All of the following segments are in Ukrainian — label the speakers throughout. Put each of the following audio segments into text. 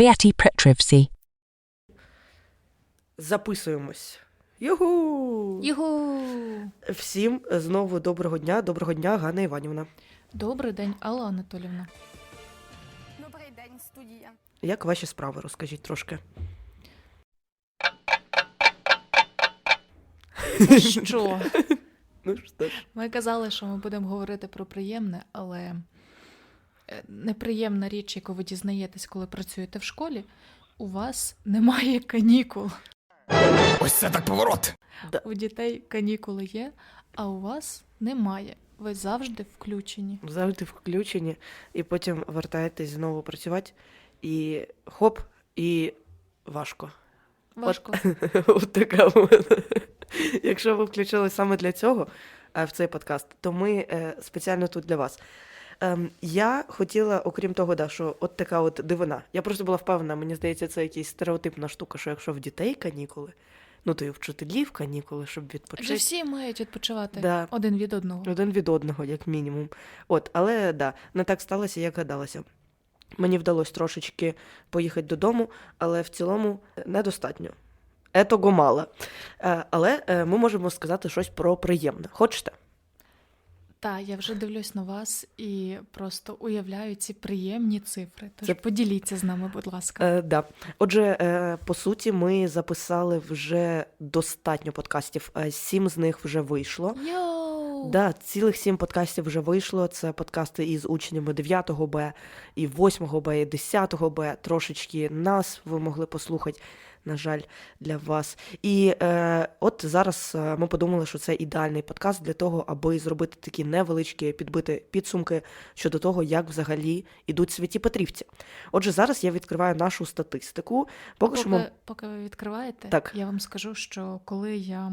Speaker 1: Sovieti Petrivsi.
Speaker 2: Записуємось. Югу!
Speaker 3: Югу!
Speaker 2: Всім знову доброго дня. Доброго дня, Ганна Іванівна.
Speaker 3: Добрий день, Алла Анатолівна.
Speaker 4: Добрий день, студія.
Speaker 2: Як ваші справи? Розкажіть трошки.
Speaker 3: Що?
Speaker 2: Ну що ж.
Speaker 3: Ми казали, що ми будемо говорити про приємне, але неприємна річ, яку ви дізнаєтесь, коли працюєте в школі, у вас немає канікул.
Speaker 5: Ось це так поворот.
Speaker 3: У дітей канікули є, а у вас немає. Ви завжди включені.
Speaker 2: Завжди включені, і потім вертаєтесь знову працювати, і хоп, і важко.
Speaker 3: Важко.
Speaker 2: От така в мене. Якщо ви включили саме для цього е, в цей подкаст, то ми е, спеціально тут для вас. Ем, Я хотіла, окрім того, да, що от така от дивина. Я просто була впевнена, мені здається, це якась стереотипна штука, що якщо в дітей канікули, ну то і вчителів канікули, щоб
Speaker 3: Вже
Speaker 2: відпочити.
Speaker 3: всі мають відпочивати
Speaker 2: Да.
Speaker 3: один від одного.
Speaker 2: Один від одного, як мінімум. От, але да, не так сталося, як гадалося. Мені вдалося трошечки поїхати додому, але в цілому недостатньо. Етого мало. Е, Але е, ми можемо сказати щось про приємне. Хочете?
Speaker 3: Так, я вже дивлюсь на вас і просто уявляю ці приємні цифри. Тож
Speaker 2: Це-
Speaker 3: поділіться з нами, будь ласка.
Speaker 2: Е, да. Отже, е, по суті, ми записали вже достатньо подкастів. Е, Сім з них вже вийшло.
Speaker 3: Йоу!
Speaker 2: Да, цілих сім подкастів вже вийшло. Це подкасти із учнями 9 Б, і 8 Б, і 10 Б. Трошечки нас ви могли послухати, на жаль, для вас. І е, от зараз е, ми подумали, що це ідеальний подкаст для того, аби зробити такі невеличкі підбити підсумки щодо того, як взагалі ідуть святі Петрівці. Отже, зараз я відкриваю нашу статистику. Поки що ми...
Speaker 3: поки ви відкриваєте,
Speaker 2: Так.
Speaker 3: я вам скажу, що коли я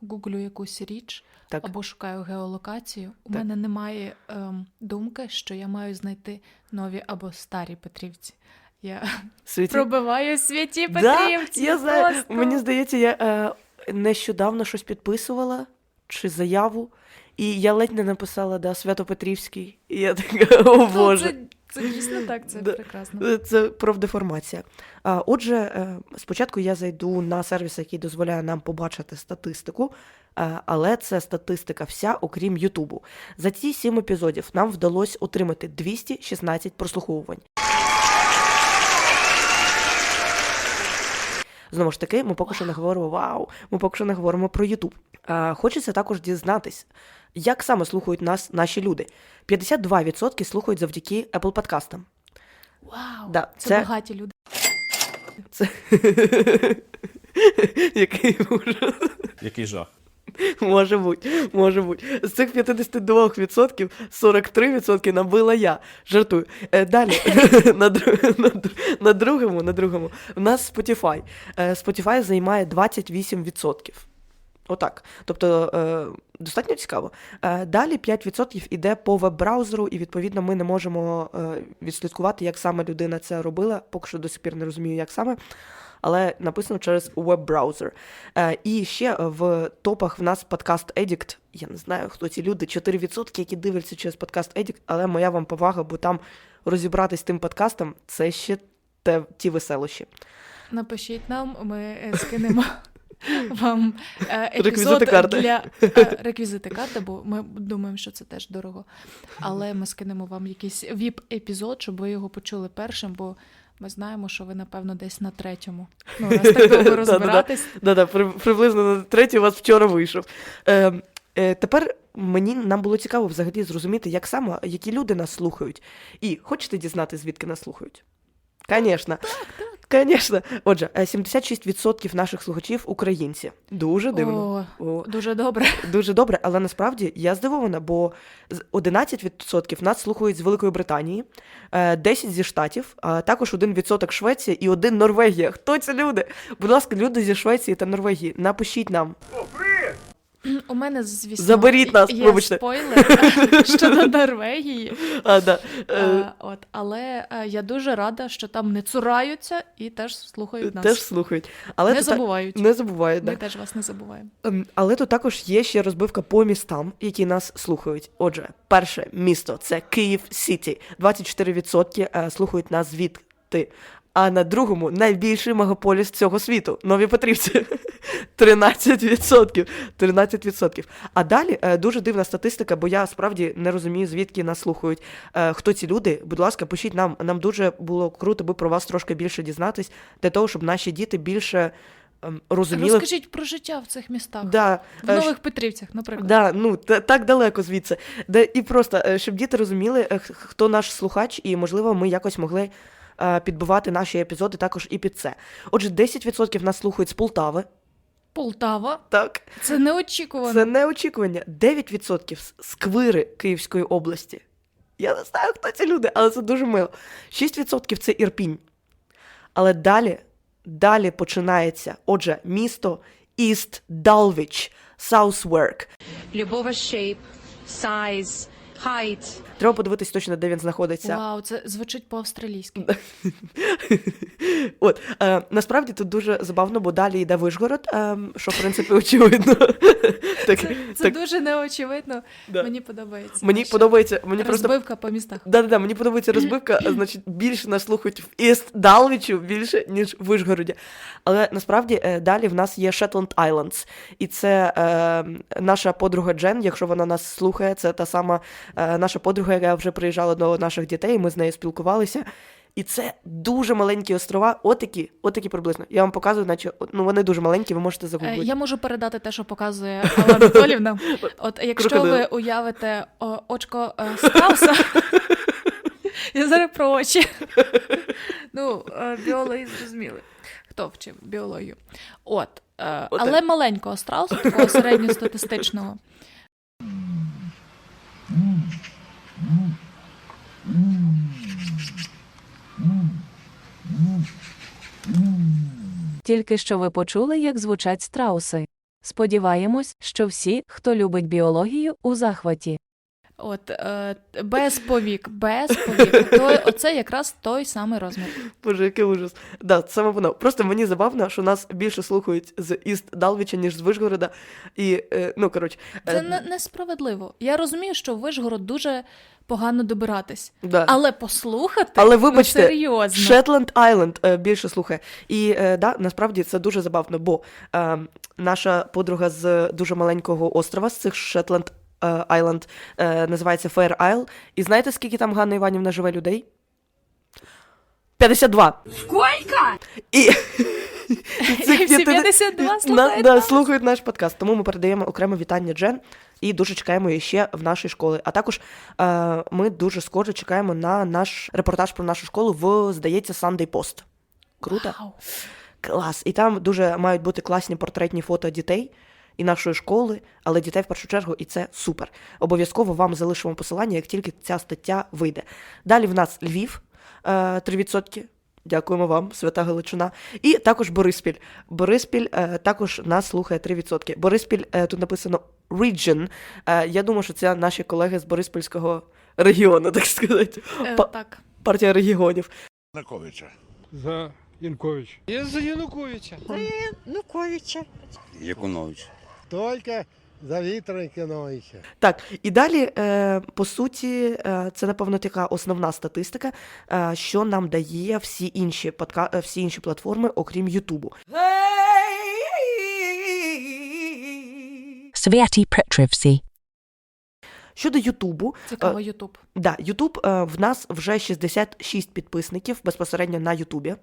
Speaker 3: гуглю якусь річ
Speaker 2: Так.
Speaker 3: або шукаю геолокацію, у
Speaker 2: Так.
Speaker 3: мене немає ем, думки, що я маю знайти нові або старі Петрівці. Я
Speaker 2: Святі...
Speaker 3: пробиваю святі
Speaker 2: Да,
Speaker 3: Петрівці.
Speaker 2: я знаю. Мені здається, я е, нещодавно щось підписувала чи заяву, і я ледь не написала да, Свято-Петрівський. І я така, о Боже.
Speaker 3: Це, це дійсно так, це
Speaker 2: Да.
Speaker 3: прекрасно.
Speaker 2: Е, Це профдеформація. Отже, е, спочатку я зайду на сервіс, який дозволяє нам побачити статистику, е, але це статистика вся, окрім Ютубу. За ці сім епізодів нам вдалося отримати 216 прослуховувань. Знову ж таки, ми поки що не говоримо вау, ми поки що не говоримо про Ютуб. Хочеться також дізнатись, як саме слухають нас наші люди. 52% слухають завдяки Apple подкастам.
Speaker 3: Вау!
Speaker 2: Да,
Speaker 3: це,
Speaker 2: це-
Speaker 3: багаті люди.
Speaker 2: Це який ужас.
Speaker 5: Який жах.
Speaker 2: Може бути, може бути. З цих 52% 43% набила я. Жартую. Е, далі, на, дру- на, на другому, на другому. У нас Spotify. Е, Spotify займає 28%. Отак. Тобто е, достатньо цікаво. Е, далі 5% іде по веб-браузеру, і відповідно ми не можемо е, відслідкувати, як саме людина це робила. Поки що до сих пір не розумію, як саме. Але написано через веб-браузер. Е, і ще в топах в нас подкаст Edict. Я не знаю, хто ці люди, 4%, які дивляться через подкаст Edict, але моя вам повага, бо там розібратись з тим подкастом це ще те, ті веселощі.
Speaker 3: Напишіть нам, ми скинемо вам е, епізод
Speaker 2: Реквізити карти.
Speaker 3: для е, реквізити карти, бо ми думаємо, що це теж дорого. Але ми скинемо вам якийсь віп-епізод, щоб ви його почули першим, бо ми знаємо, що ви, напевно, десь на третьому. Ну, раз так довго розбиратись.
Speaker 2: Да-да, приблизно на третій у вас вчора вийшов. Е, е, тепер мені нам було цікаво взагалі зрозуміти, як саме, які люди нас слухають. І хочете дізнати, звідки нас слухають? Звісно. Звісно. Отже, е, 76% наших слухачів українці. Дуже дивно.
Speaker 3: О,
Speaker 2: О,
Speaker 3: дуже добре.
Speaker 2: Дуже добре, але насправді я здивована, бо з- 11% нас слухають з Великої Британії, е, 10% зі Штатів, а також 1% Швеція і 1% Норвегія. Хто ці люди? Будь ласка, люди зі Швеції та Норвегії, напишіть нам.
Speaker 3: У мене, звісно,
Speaker 2: Заберіть нас,
Speaker 3: є
Speaker 2: вибачте.
Speaker 3: спойлер щодо Норвегії.
Speaker 2: А, да. е,
Speaker 3: Е, от, але е, я дуже рада, що там не цураються і теж слухають нас.
Speaker 2: Теж слухають. Але
Speaker 3: не
Speaker 2: то та-
Speaker 3: забувають.
Speaker 2: Не забувають,
Speaker 3: Ми
Speaker 2: да.
Speaker 3: теж вас не забуваємо.
Speaker 2: Ем, Але тут також є ще розбивка по містам, які нас слухають. Отже, перше місто це Київ Сіті. 24% е, слухають нас звідти. А на другому найбільший мегаполіс цього світу Нові Петрівці. 13%. 13%. А далі е, дуже дивна статистика, бо я справді не розумію, звідки нас слухають. Е, хто ці люди? Будь ласка, пишіть нам. Нам дуже було круто би про вас трошки більше дізнатись, для того, щоб наші діти більше ем, розуміли.
Speaker 3: Розкажіть про життя в цих містах.
Speaker 2: Да,
Speaker 3: В
Speaker 2: е,
Speaker 3: Нових Петрівцях, наприклад.
Speaker 2: Да, ну та- так далеко звідси. Де і просто щоб діти розуміли, хто наш слухач, і можливо, ми якось могли підбивати наші епізоди також і під це. Отже, 10% нас слухають з Полтави.
Speaker 3: Полтава.
Speaker 2: Так,
Speaker 3: Це неочікувано.
Speaker 2: це не очікування. 9% з Сквири Київської області. Я не знаю, хто ці люди, але це дуже мило. 6% це Ірпінь. Але далі, далі починається. Отже, місто Іст Далвіч, Саусверк.
Speaker 1: любого shape, size, height.
Speaker 2: Треба подивитись точно, де він знаходиться.
Speaker 3: Вау, це звучить по-австралійськи.
Speaker 2: От е, насправді тут дуже забавно, бо далі йде Вишгород, е, що в принципі очевидно. так,
Speaker 3: Це, це
Speaker 2: так,
Speaker 3: дуже неочевидно.
Speaker 2: да.
Speaker 3: Мені подобається.
Speaker 2: Мені подобається, мені просто
Speaker 3: розбивка по містах.
Speaker 2: да, да, да, мені подобається розбивка, значить, більше нас слухають в Іст Далвічу, більше, ніж в Вишгороді. Але насправді е, далі в нас є Shetland Islands. І це е, наша подруга Джен, якщо вона нас слухає, це та сама наша подруга, яка вже приїжджала до наших дітей, ми з нею спілкувалися. І це дуже маленькі острова, отакі, отакі приблизно. Я вам показую, наче ну вони дуже маленькі, ви можете
Speaker 3: Е,
Speaker 2: загуглити.
Speaker 3: Я можу передати те, що показує Алла Анатолівна. От якщо ви уявите о, очко е, страуса, я зараз про очі. Ну, е, біологи зрозуміли. Хто вчив біологію? От. е, Але маленького страуса, такого середньостатистичного.
Speaker 6: Тільки що ви почули, як звучать страуси. Сподіваємось, що всі, хто любить біологію, у захваті.
Speaker 3: От е, без повік, без повік. То, оце якраз той самий розмір.
Speaker 2: Боже, який ужас. Да, це саме воно. Просто мені забавно, що нас більше слухають з Іст Далвіча, ніж з Вишгорода. І, е, ну, коротше. е,
Speaker 3: Це не, несправедливо. Я розумію, що Вишгород дуже погано добиратись,
Speaker 2: да.
Speaker 3: але послухати
Speaker 2: Але вибачте,
Speaker 3: ну, серйозно.
Speaker 2: Island е, більше слухає. І е, да, насправді це дуже забавно, бо е, наша подруга з дуже маленького острова, з цих Shetland Island, е, називається Fair Isle. І знаєте, скільки там Ганна Іванівна живе людей? 52.
Speaker 4: Сколько?
Speaker 2: І, і
Speaker 3: всі 52 слухають
Speaker 2: да,
Speaker 3: нас.
Speaker 2: слухають наш подкаст. Тому ми передаємо окреме вітання Джен і дуже чекаємо її ще в нашій школі. А також е, ми дуже скоро чекаємо на наш репортаж про нашу школу в, здається, Sunday Post. Круто?
Speaker 3: Вау.
Speaker 2: Клас. І там дуже мають бути класні портретні фото дітей і нашої школи, але дітей в першу чергу, і це супер. Обов'язково вам залишимо посилання, як тільки ця стаття вийде. Далі в нас Львів е, 3%. Дякуємо вам, свята Галичина. І також Бориспіль. Бориспіль е, також нас слухає 3%. Бориспіль е, тут написано region. Е, я думаю, що це наші колеги з Бориспільського регіону, так сказати.
Speaker 3: Е,
Speaker 2: Па-
Speaker 3: так.
Speaker 2: Партія регіонів.
Speaker 7: Януковича.
Speaker 8: За Янкович. Я за Януковича.
Speaker 9: Нуковича.
Speaker 5: Якунович.
Speaker 8: Только за Віктора Якиновича.
Speaker 2: Так, і далі, е, по суті, е, це напевно така основна статистика, е, що нам дає всі інші подка... всі інші платформи, окрім Ютубу.
Speaker 6: Святі Петрівсі.
Speaker 2: Щодо Ютубу,
Speaker 3: Цікаво, Ютуб.
Speaker 2: да, Ютуб в нас вже 66 підписників безпосередньо на Ютубі.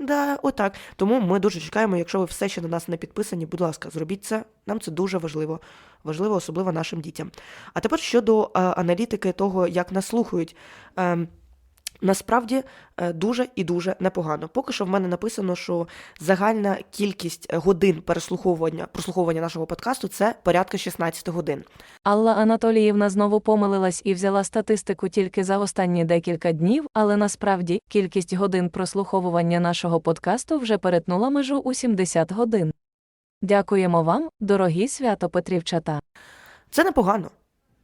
Speaker 2: Да, отак. Тому ми дуже чекаємо, якщо ви все ще на нас не підписані, будь ласка, зробіть це. Нам це дуже важливо. Важливо, особливо нашим дітям. А тепер щодо е, аналітики того, як нас слухають. Е, Насправді е, дуже і дуже непогано. Поки що в мене написано, що загальна кількість годин переслуховування прослуховування нашого подкасту це порядка 16 годин.
Speaker 6: Алла Анатоліївна знову помилилась і взяла статистику тільки за останні декілька днів, але насправді кількість годин прослуховування нашого подкасту вже перетнула межу у 70 годин. Дякуємо вам, дорогі свято Петрівчата.
Speaker 2: Це непогано.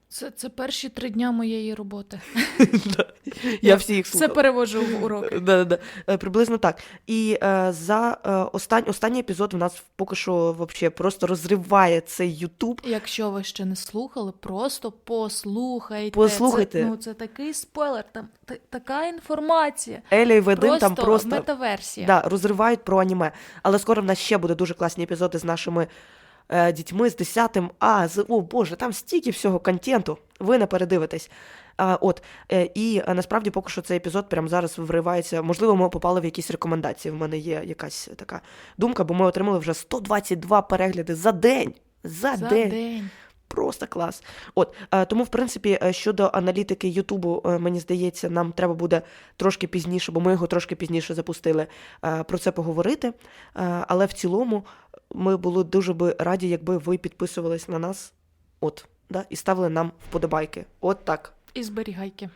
Speaker 3: Це, це перші три дня моєї роботи.
Speaker 2: Я всі їх
Speaker 3: Все
Speaker 2: слухав.
Speaker 3: переводжу в уроки.
Speaker 2: Да, да, да. Е, Приблизно так. І е, за е, останній епізод в нас поки що вообще просто розриває цей Ютуб.
Speaker 3: Якщо ви ще не слухали, просто послухайте.
Speaker 2: Послухайте.
Speaker 3: Це, ну, це такий спойлер, там та- така інформація.
Speaker 2: Еля і
Speaker 3: Просто,
Speaker 2: там просто
Speaker 3: метаверсія.
Speaker 2: да, розривають про аніме. Але скоро в нас ще буде дуже класні епізоди з нашими е, дітьми, з 10-м А, з о Боже, там стільки всього контенту. Ви не передивитесь. А, от, е, і е, насправді поки що цей епізод прямо зараз вривається. Можливо, ми попали в якісь рекомендації. В мене є якась така думка, бо ми отримали вже 122 перегляди за день. За,
Speaker 3: За
Speaker 2: день.
Speaker 3: день.
Speaker 2: Просто клас. От е, тому, в принципі, е, щодо аналітики Ютубу, е, мені здається, нам треба буде трошки пізніше, бо ми його трошки пізніше запустили про це поговорити. Але в цілому ми були дуже би раді, якби ви підписувались на нас, от, да, і ставили нам вподобайки. От так.
Speaker 3: І зберігайки.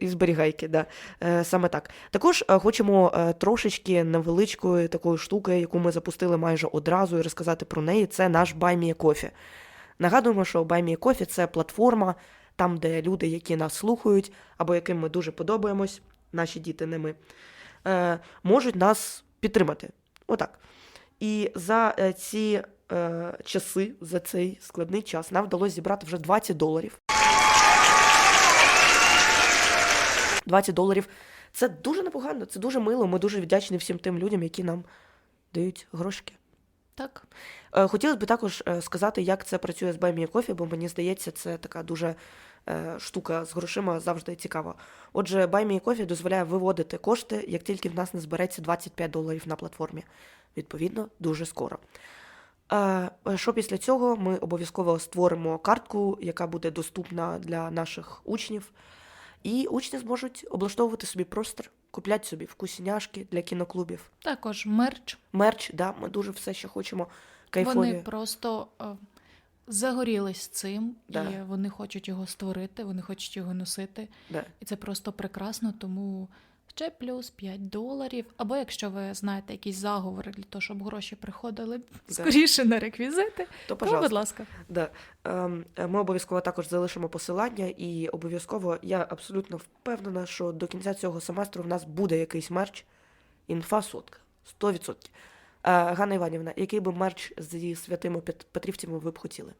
Speaker 2: І зберігайки, да. Саме так. Також хочемо трошечки невеличкої такої штуки, яку ми запустили майже одразу, і розказати про неї. Це наш Баймія Кофі. Нагадуємо, що Баймія Кофі це платформа, там, де люди, які нас слухають, або яким ми дуже подобаємось, наші діти, не ми, е, можуть нас підтримати. Отак. І за е, ці е, часи, за цей складний час, нам вдалося зібрати вже 20 доларів. 20 доларів. Це дуже непогано, це дуже мило. Ми дуже вдячні всім тим людям, які нам дають грошики.
Speaker 3: Так.
Speaker 2: Е, Хотілося б також е, сказати, як це працює з a Coffee, бо мені здається, це така дуже е, штука з грошима завжди цікава. Отже, a Coffee дозволяє виводити кошти, як тільки в нас не збереться 25 доларів на платформі. Відповідно, дуже скоро. Що після цього ми обов'язково створимо картку, яка буде доступна для наших учнів. І учні зможуть облаштовувати собі простір, купляти собі вкусняшки для кіноклубів.
Speaker 3: Також мерч.
Speaker 2: Мерч, да, ми дуже все ще хочемо кайфові.
Speaker 3: Вони просто е, загорілись цим,
Speaker 2: Да.
Speaker 3: і вони хочуть його створити, вони хочуть його носити.
Speaker 2: Да.
Speaker 3: І це просто прекрасно, тому ще плюс 5 доларів. Або якщо ви знаєте якісь заговори для того, щоб гроші приходили скоріше на реквізити,
Speaker 2: То,
Speaker 3: то, будь ласка.
Speaker 2: Да. Ем, Ми обов'язково також залишимо посилання, і обов'язково я абсолютно впевнена, що до кінця цього семестру в нас буде якийсь мерч. Інфа сотка. 100%. Е, Ганна Іванівна, який би мерч зі святими Пет- Петрівцями ви б хотіли?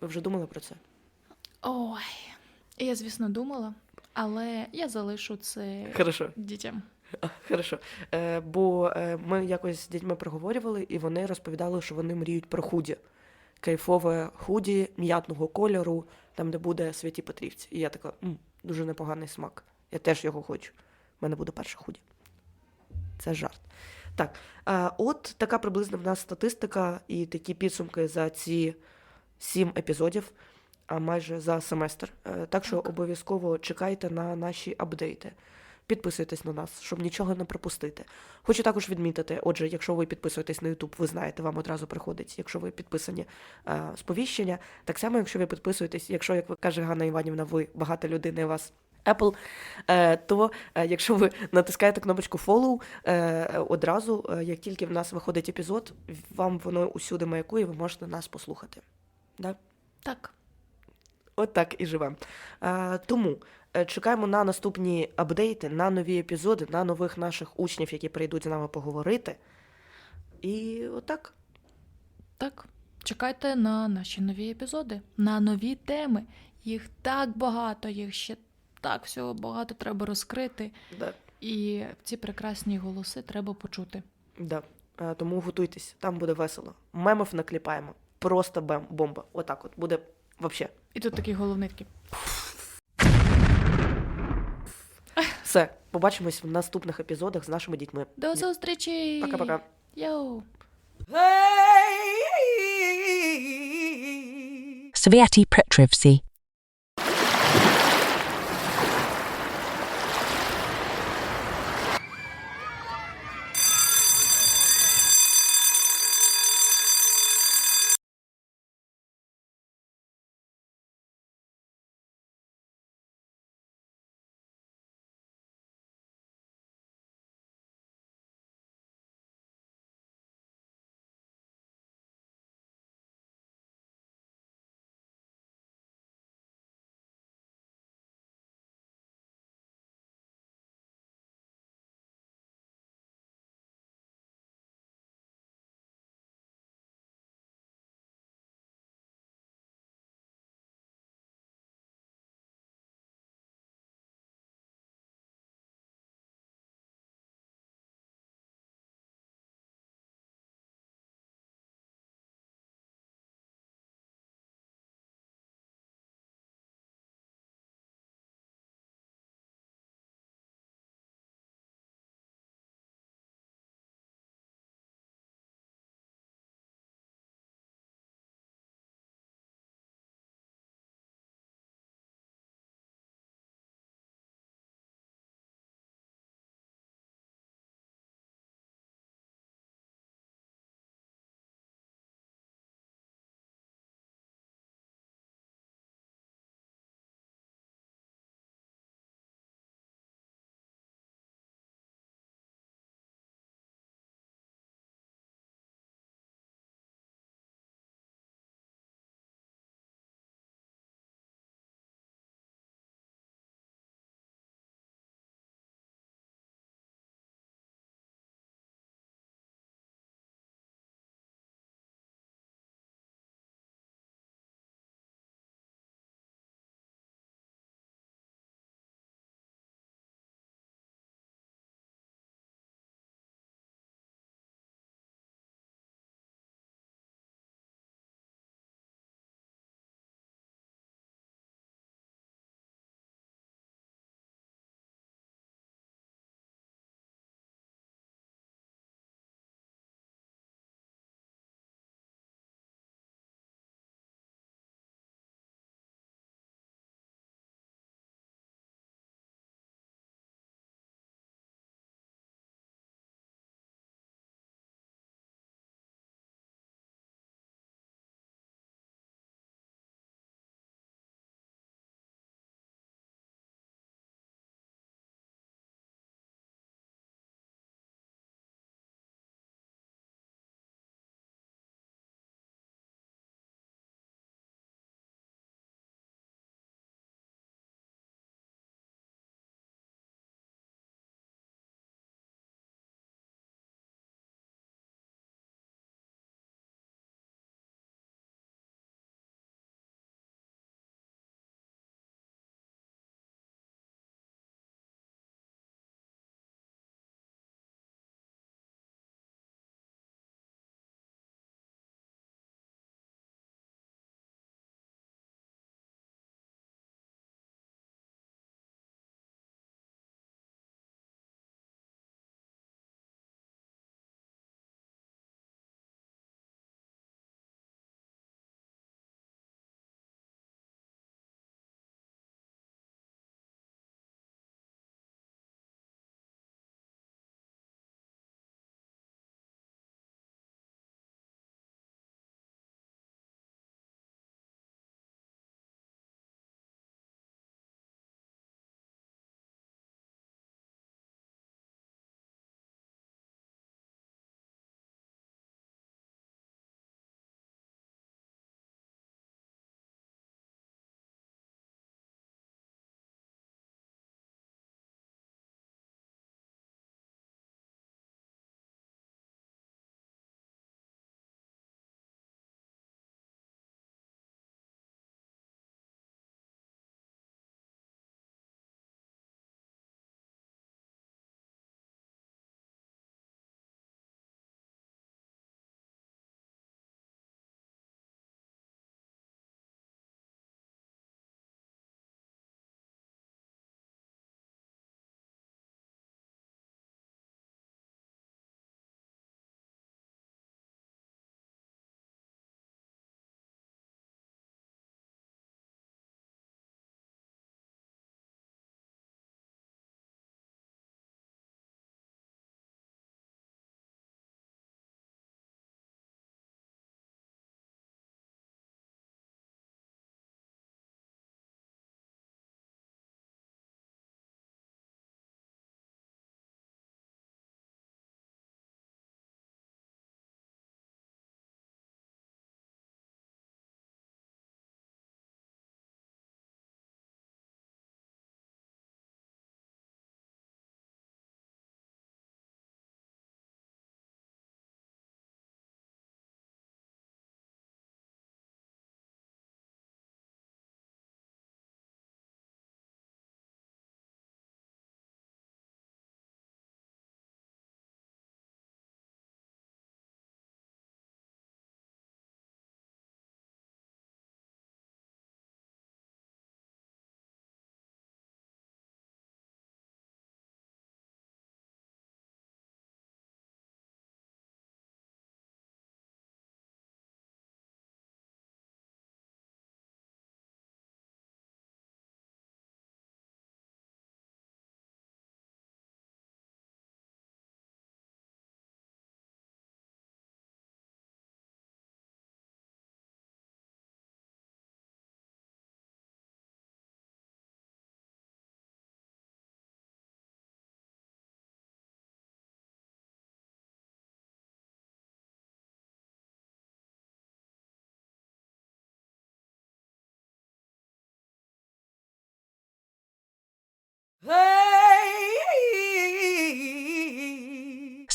Speaker 2: Ви вже думали про це?
Speaker 3: Ой, я, звісно, думала, але я залишу це
Speaker 2: Хорошо.
Speaker 3: дітям.
Speaker 2: А, Хорошо. Е, бо е, ми якось з дітьми проговорювали, і вони розповідали, що вони мріють про худі. Кайфове худі м'ятного кольору, там, де буде святі Петрівці. І я така, М, дуже непоганий смак. Я теж його хочу. У мене буде перше худі. Це жарт. Так, е, от така приблизно в нас статистика і такі підсумки за ці сім епізодів, а майже за семестр. Е, Так що
Speaker 3: Так.
Speaker 2: обов'язково чекайте на наші апдейти. Підписуйтесь на нас, щоб нічого не пропустити. Хочу також відмітити, отже, якщо ви підписуєтесь на YouTube, ви знаєте, вам одразу приходить, якщо ви підписані е, сповіщення. Так само, якщо ви підписуєтесь, якщо, як ви каже Ганна Іванівна, ви багата людина, і вас Apple, е, то е, якщо ви натискаєте кнопочку follow, одразу, як тільки в нас виходить епізод, вам воно усюди маякує, ви можете нас послухати. Да?
Speaker 3: Так.
Speaker 2: От так і живемо. Е, тому е, чекаємо на наступні апдейти, на нові епізоди, на нових наших учнів, які прийдуть з нами поговорити. І отак.
Speaker 3: Так. Чекайте на наші нові епізоди, на нові теми. Їх так багато, їх ще так всього багато треба розкрити.
Speaker 2: Да.
Speaker 3: І ці прекрасні голоси треба почути.
Speaker 2: Да. Е, тому готуйтесь, там буде весело. Мемів накліпаємо. Просто бомба. Отак от буде взагалі.
Speaker 3: І тут такий головний такий.
Speaker 2: Все, побачимось в наступних епізодах з нашими дітьми.
Speaker 3: До зустрічі!
Speaker 2: Пока-пока.
Speaker 3: Йоу!
Speaker 7: Святі Petrivsi.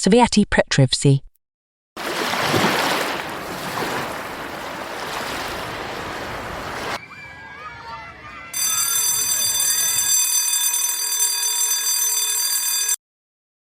Speaker 7: Святі Петрівці.